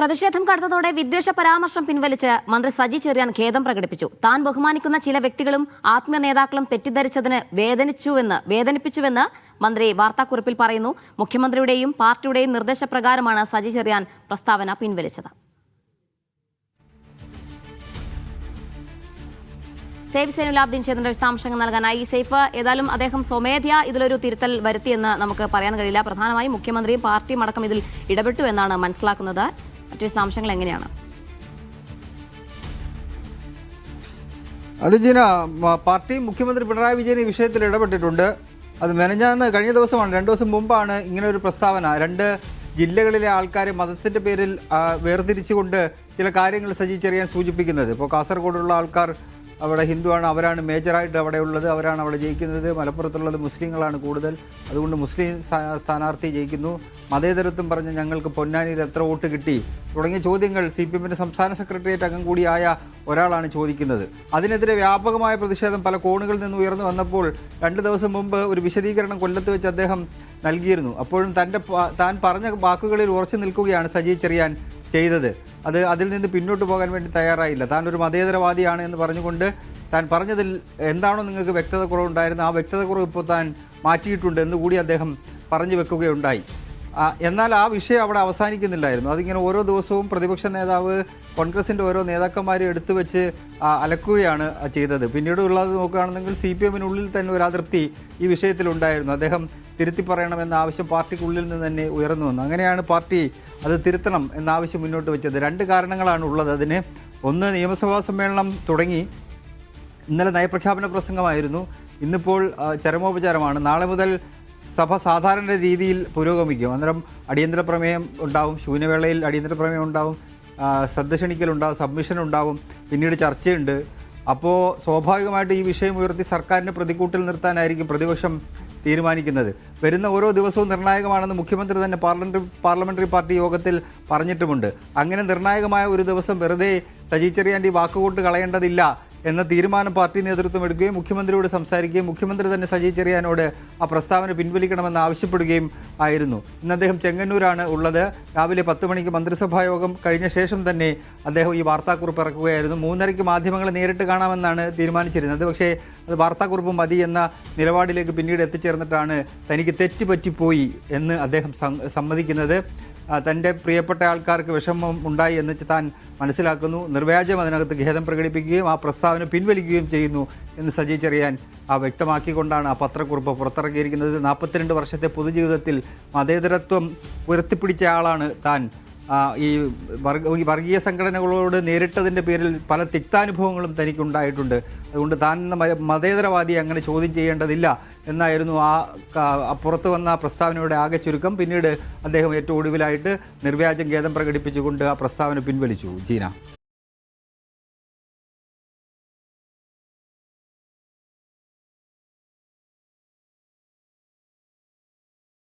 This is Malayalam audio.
പ്രതിഷേധം കടുത്തതോടെ വിദ്വേഷ പരാമർശം പിൻവലിച്ച് മന്ത്രി സജി ചെറിയാൻ ഖേദം പ്രകടിപ്പിച്ചു. താൻ ബഹുമാനിക്കുന്ന ചില വ്യക്തികളും ആത്മീയ നേതാക്കളും തെറ്റിദ്ധരിച്ചതിന് വേദനിച്ചുവെന്ന് വേദനിപ്പിച്ചുവെന്ന് മന്ത്രി വാർത്താക്കുറിപ്പിൽ പറയുന്നു. മുഖ്യമന്ത്രിയുടെയും പാർട്ടിയുടെയും നിർദ്ദേശപ്രകാരമാണ് സജി ചെറിയാൻ പ്രസ്താവന പിൻവലിച്ചത്. സേഫ് സൈനുലാബ്ദീൻ ചേതന്റെ വിശദാംശങ്ങൾ നൽകാനായി. സേഫ് ഏതായാലും അദ്ദേഹം സ്വമേധ്യ ഇതിലൊരു തിരുത്തൽ വരുത്തിയെന്ന് നമുക്ക് പറയാൻ കഴിയില്ല. പ്രധാനമായും മുഖ്യമന്ത്രിയും പാർട്ടിയും അടക്കം ഇതിൽ ഇടപെട്ടു എന്നാണ് മനസ്സിലാക്കുന്നത്. മറ്റു വിശദാംശങ്ങൾ എങ്ങനെയാണ്? അത് പാർട്ടി മുഖ്യമന്ത്രി പിണറായി വിജയൻ ഈ വിഷയത്തിൽ ഇടപെട്ടിട്ടുണ്ട്. അത് മെനഞ്ഞാന്ന് കഴിഞ്ഞ ദിവസമാണ് രണ്ടു ദിവസം മുമ്പാണ് ഇങ്ങനെ ഒരു പ്രസ്താവന. രണ്ട് ജില്ലകളിലെ ആൾക്കാർ മതത്തിന്റെ പേരിൽ വേർതിരിച്ചുകൊണ്ട് ചില കാര്യങ്ങൾ സജി ചെറിയാൻ സൂചിപ്പിക്കുന്നത്. ഇപ്പോൾ കാസർഗോഡുള്ള ആൾക്കാർ അവിടെ ഹിന്ദുവാണ് അവരാണ് മേജറായിട്ട് അവിടെ ഉള്ളത് അവരാണ് അവിടെ ജയിക്കുന്നത്. മലപ്പുറത്തുള്ളത് മുസ്ലിങ്ങളാണ് കൂടുതൽ. അതുകൊണ്ട് മുസ്ലിം സ്ഥാ- സ്ഥാനാർത്ഥി ജയിക്കുന്നു. മതേതരത്വം പറഞ്ഞ് ഞങ്ങൾക്ക് പൊന്നാനിയിൽ എത്ര വോട്ട് കിട്ടി? തുടങ്ങിയ ചോദ്യങ്ങൾ സി പി എമ്മിന്റെ സംസ്ഥാന സെക്രട്ടേറിയറ്റ് അംഗം കൂടിയായ ഒരാളാണ് ചോദിക്കുന്നത്. അതിനെതിരെ വ്യാപകമായ പ്രതിഷേധം പല കോണുകളിൽ നിന്ന് ഉയർന്നു വന്നപ്പോൾ രണ്ട് ദിവസം മുമ്പ് ഒരു വിശദീകരണം കൊല്ലത്ത് വെച്ച് അദ്ദേഹം നൽകിയിരുന്നു. അപ്പോഴും തന്റെ താൻ പറഞ്ഞ വാക്കുകളിൽ ഉറച്ചു നിൽക്കുകയാണ് സജി ചെറിയാൻ. ചെയ്തത്. അത് അതിൽ നിന്ന് പിന്നോട്ട് പോകാൻ വേണ്ടി തയ്യാറായില്ല. താൻ ഒരു മതേതരവാദിയാണ് എന്ന് പറഞ്ഞുകൊണ്ട് താൻ പറഞ്ഞതിൽ എന്താണോ നിങ്ങൾക്ക് വ്യക്തത കുറവുണ്ടായിരുന്നത് ആ വ്യക്തത കുറവ് ഇപ്പോൾ താൻ മാറ്റിയിട്ടുണ്ട് എന്ന് കൂടി അദ്ദേഹം പറഞ്ഞു വെക്കുകയുണ്ടായി. എന്നാൽ ആ വിഷയം അവിടെ അവസാനിക്കുന്നില്ലായിരുന്നു. അതിങ്ങനെ ഓരോ ദിവസവും പ്രതിപക്ഷ നേതാവ് കോൺഗ്രസിന്റെ ഓരോ നേതാക്കന്മാരെ എടുത്തു വെച്ച് അലക്കുകയാണ് ചെയ്തത്. പിന്നീട് ഉള്ളത് നോക്കുകയാണെന്നെങ്കിൽ സി പി എമ്മിനുള്ളിൽ തന്നെ ഒരു അതൃപ്തി ഈ വിഷയത്തിലുണ്ടായിരുന്നു. അദ്ദേഹം തിരുത്തി പറയണമെന്ന ആവശ്യം പാർട്ടിക്കുള്ളിൽ നിന്ന് തന്നെ ഉയർന്നു വന്നു. അങ്ങനെയാണ് പാർട്ടി അത് തിരുത്തണം എന്ന ആവശ്യം മുന്നോട്ട് വെച്ചത്. രണ്ട് കാരണങ്ങളാണ് ഉള്ളത്. അതിന് ഒന്ന് നിയമസഭാ സമ്മേളനം തുടങ്ങി. ഇന്നലെ നയപ്രഖ്യാപന പ്രസംഗമായിരുന്നു. ഇന്നിപ്പോൾ ചരമോപചാരമാണ്. നാളെ മുതൽ സഭ സാധാരണ രീതിയിൽ പുരോഗമിക്കും. അന്നേരം അടിയന്തര പ്രമേയം ഉണ്ടാവും. ശൂന്യവേളയിൽ അടിയന്തര പ്രമേയം ഉണ്ടാവും. ശ്രദ്ധ ക്ഷണിക്കലുണ്ടാവും സബ്മിഷൻ ഉണ്ടാവും. പിന്നീട് ചർച്ചയുണ്ട്. അപ്പോൾ സ്വാഭാവികമായിട്ട് ഈ വിഷയം ഉയർത്തി സർക്കാരിനെ പ്രതിക്കൂട്ടിൽ നിർത്താനായിരിക്കും പ്രതിപക്ഷം തീരുമാനിക്കുന്നത്. വരുന്ന ഓരോ ദിവസവും നിർണായകമാണെന്ന് മുഖ്യമന്ത്രി തന്നെ പാർലമെന്ററി പാർലമെന്ററി പാർട്ടി യോഗത്തിൽ പറഞ്ഞിട്ടുമുണ്ട്. അങ്ങനെ നിർണായകമായ ഒരു ദിവസം വെറുതെ സജി ചെറിയാന്റെ വാക്കുകൂട്ട് കളയേണ്ടതില്ല. എന്ന തീരുമാനം പാർട്ടി നേതൃത്വം എടുക്കുകയും മുഖ്യമന്ത്രിയോട് സംസാരിക്കുകയും മുഖ്യമന്ത്രി തന്നെ സജി ചെറിയാനോട് ആ പ്രസ്താവന പിൻവലിക്കണമെന്ന് ആവശ്യപ്പെടുകയും ആയിരുന്നു. ഇന്ന് അദ്ദേഹം ചെങ്ങന്നൂരാണ് ഉള്ളത്. രാവിലെ പത്ത് മണിക്ക് മന്ത്രിസഭാ യോഗം കഴിഞ്ഞ ശേഷം തന്നെ അദ്ദേഹം ഈ വാർത്താക്കുറിപ്പ് ഇറക്കുകയായിരുന്നു. മൂന്നരയ്ക്ക് മാധ്യമങ്ങളെ നേരിട്ട് കാണാമെന്നാണ് തീരുമാനിച്ചിരുന്നത്. പക്ഷേ അത് വാർത്താക്കുറിപ്പ് മതി എന്ന നിലപാടിലേക്ക് പിന്നീട് എത്തിച്ചേർന്നിട്ടാണ് തനിക്ക് തെറ്റ് പറ്റിപ്പോയി എന്ന് അദ്ദേഹം സമ്മതിക്കുന്നത്. തന്റെ പ്രിയപ്പെട്ട ആൾക്കാർക്ക് വിഷമം ഉണ്ടായി എന്ന് താൻ മനസ്സിലാക്കുന്നു. നിർവ്യാജം അതിനകത്ത് ഖേദം പ്രകടിപ്പിക്കുകയും ആ പ്രസ്താവന പിൻവലിക്കുകയും ചെയ്യുന്നു എന്ന് സജി ചെറിയാൻ ആ വ്യക്തമാക്കിക്കൊണ്ടാണ് ആ പത്രക്കുറിപ്പ് പുറത്തിറക്കിയിരിക്കുന്നത്. നാൽപ്പത്തിരണ്ട് വർഷത്തെ പൊതുജീവിതത്തിൽ മതേതരത്വം ഉയർത്തിപ്പിടിച്ച ആളാണ് താൻ. ഈ വർഗ വർഗീയ സംഘടനകളോട് നേരിട്ടതിന്റെ പേരിൽ പല തിക്താനുഭവങ്ങളും തനിക്കുണ്ടായിട്ടുണ്ട്. അതുകൊണ്ട് താൻ എന്ന മ- മതേതരവാദിയെ അങ്ങനെ ചോദ്യം ചെയ്യേണ്ടതില്ല എന്നായിരുന്നു ആ അപ്പുറത്ത് വന്ന പ്രസ്താവനയുടെ ആകെ ചുരുക്കം. പിന്നീട് അദ്ദേഹം ഏറ്റവും ഒടുവിലായിട്ട് നിർവ്യാജം ഖേദം പ്രകടിപ്പിച്ചുകൊണ്ട് ആ പ്രസ്താവന പിൻവലിച്ചു. ജീന.